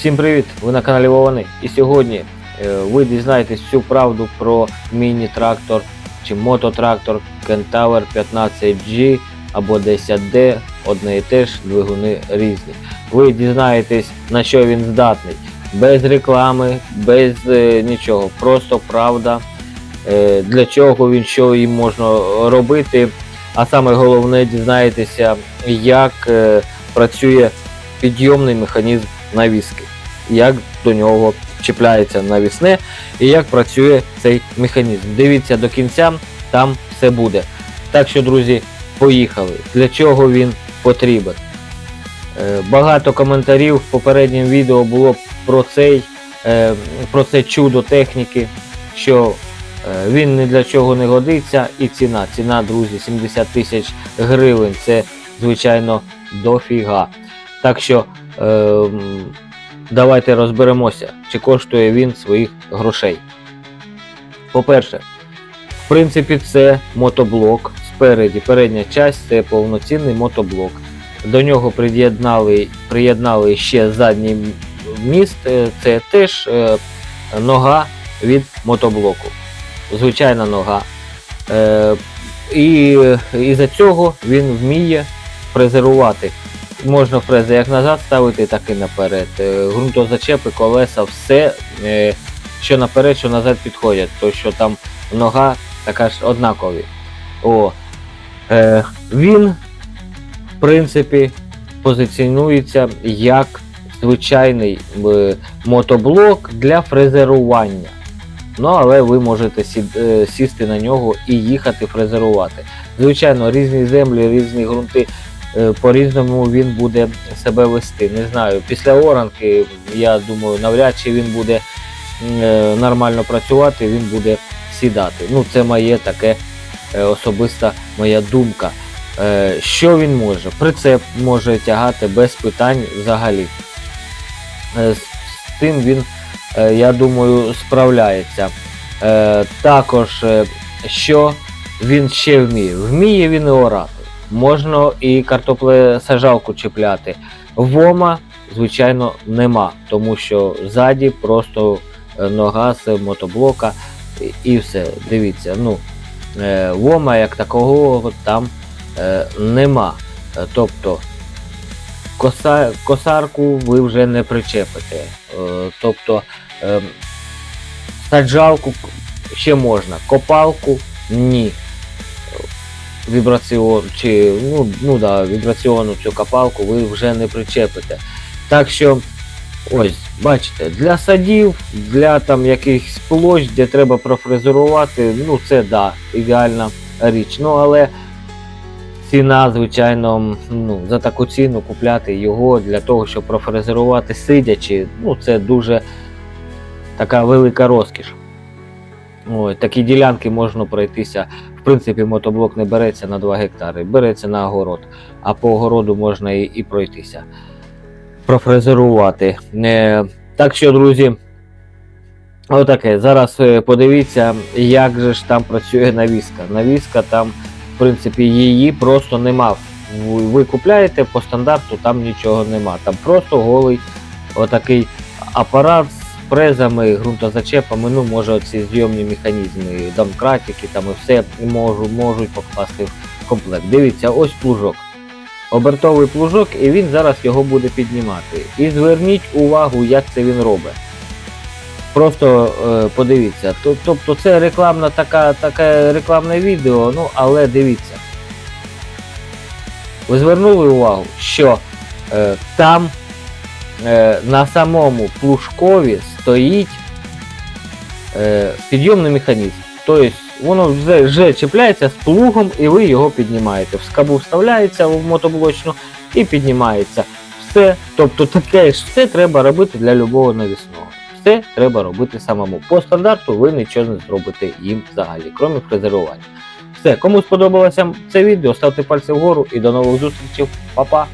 Всім привіт! Ви на каналі Вовани. І сьогодні е, ви дізнаєтесь всю правду про міні-трактор чи мототрактор Kentaur 15G або 10D, одне і те ж, двигуни різні. Ви дізнаєтесь, на що він здатний. Без реклами, без е, нічого. Просто правда, е, для чого він, що їм можна робити. А саме головне дізнаєтеся, як е, працює підйомний механізм навіски, як до нього чіпляється навісне і як працює цей механізм. Дивіться до кінця, там все буде. Так що, друзі, поїхали. Для чого він потрібен? Е, Багато коментарів в попередньому відео було про цей, е, про це чудо техніки, що е, він ні для чого не годиться, і ціна. Ціна, друзі, 70 тисяч гривень. Це, звичайно, дофіга. Так що давайте розберемося, чи коштує він своїх грошей. По-перше, в принципі, це мотоблок. Спереді передня часть це повноцінний мотоблок. До нього приєднали, приєднали ще задній міст, це теж е, нога від мотоблоку. Звичайна нога. Е, і із-за цього він вміє фрезерувати. Можна фрези як назад ставити, так і наперед. Е, Ґрунтозачепи, колеса, все, е, що наперед, що назад підходять. То що там нога така ж однакові. О, е, він, в принципі, позиціонується як звичайний е, мотоблок для фрезерування. Ну, але ви можете сі- сісти на нього і їхати фрезерувати. Звичайно, різні землі, різні ґрунти по-різному він буде себе вести. Не знаю, після оранки, я думаю, навряд чи він буде е, нормально працювати, він буде сідати. Ну, це моє таке е, особиста моя думка. Е, Що він може? Прицеп може тягати без питань взагалі. Е, З цим він, е, я думаю, справляється. Е, Також, е, що він ще вміє? Вміє він і орати. Можна і картоплесажалку чіпляти. Вома, звичайно, нема, тому що ззаді просто е, нога з мотоблока і- все. Дивіться, ну, е, вома як такого там е, нема. Тобто коса, косарку ви вже не причепите. Тобто е, саджалку ще можна, копалку ні вібраціон чи ну, ну да, вібраційну цю копалку ви вже не причепите. Так що, ось, бачите, для садів, для там якихось площ, де треба профрезерувати, ну це да, ідеальна річ. Ну але ціна, звичайно, ну, за таку ціну купляти його для того, щоб профрезерувати сидячи, ну це дуже така велика розкіш. Ой, такі ділянки можна пройтися. В принципі, мотоблок не береться на 2 гектари, береться на огород, а по огороду можна і, і пройтися, профрезерувати. Е, так що, друзі, отаке. Зараз е, подивіться, як же ж там працює навіска. Навіска там, в принципі, її просто нема. Ви, купляєте по стандарту, там нічого нема. Там просто голий отакий апарат з фрезами, ґрунтозачепами, ну може оці зйомні механізми, домкратики там і все можуть, можуть покласти в комплект. Дивіться, ось плужок. Обертовий плужок, і він зараз його буде піднімати. І зверніть увагу, як це він робить. Просто е, подивіться. Тобто це рекламна така, таке рекламне відео, ну але дивіться. Ви звернули увагу, що е, там е, на самому плужкові стоїть е, підйомний механізм. Тобто воно вже, вже чіпляється з плугом і ви його піднімаєте. В скабу вставляється в мотоблочну і піднімається. Все, тобто таке ж все треба робити для любого навісного. Все треба робити самому. По стандарту ви нічого не зробите їм взагалі, крім фрезерування. Все, кому сподобалося це відео, ставте пальці вгору і до нових зустрічей. Па-па!